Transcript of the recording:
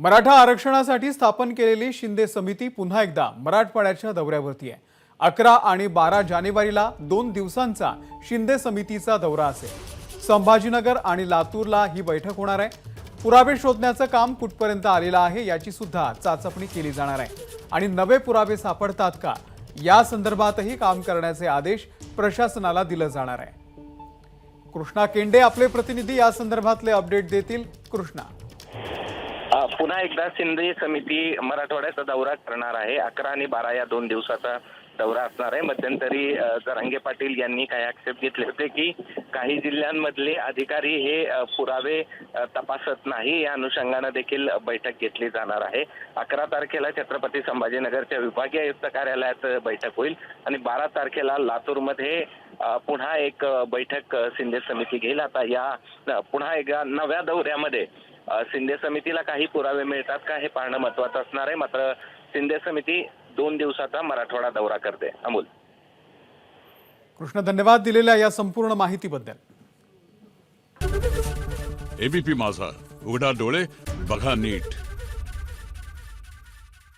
मराठा आरक्षणासाठी स्थापन केलेली शिंदे समिती पुन्हा एकदा मराठवाड्याच्या दौऱ्यावरती आहे. अकरा आणि बारा जानेवारीला दोन दिवसांचा शिंदे समितीचा दौरा असेल. संभाजीनगर आणि लातूरला ही बैठक होणार आहे. पुरावे शोधण्याचं काम कुठपर्यंत आलेलं आहे याची सुद्धा चाचपणी केली जाणार आहे. आणि नवे पुरावे सापडतात का? या संदर्भातही काम करण्याचे आदेश प्रशासनाला दिलं जाणार आहे. कृष्णा केंडे आपले प्रतिनिधी या संदर्भातले अपडेट देतील कृष्णा. पुन्हा एकदा शिंदे समिती मराठवाड्याचा दौरा करणार आहे. अकरा आणि बारा या दोन दिवसाचा दौरा असणार आहे. मध्यंतरी जरांगे पाटील यांनी काही आक्षेप घेतले होते की काही जिल्ह्यांमधले अधिकारी हे पुरावे तपासत नाही. या अनुषंगानं देखील बैठक घेतली जाणार आहे. अकरा तारखेला छत्रपती संभाजीनगरच्या विभागीय आयुक्त कार्यालयात बैठक होईल आणि बारा तारखेला लातूरमध्ये पुन्हा एक बैठक शिंदे समिती घेईल. आता या पुन्हा एका नव्या दौऱ्यामध्ये शिंदे समितीला काही पुरावे मिळतात का हे पाहणं महत्वाचं असणार आहे. मात्र शिंदे समिती दोन दिवसाचा मराठवाडा दौरा करते. अमोल. कृष्ण धन्यवाद दिलेल्या या संपूर्ण माहितीबद्दल. एबीपी माझा. उघडा डोळे बघा नीट.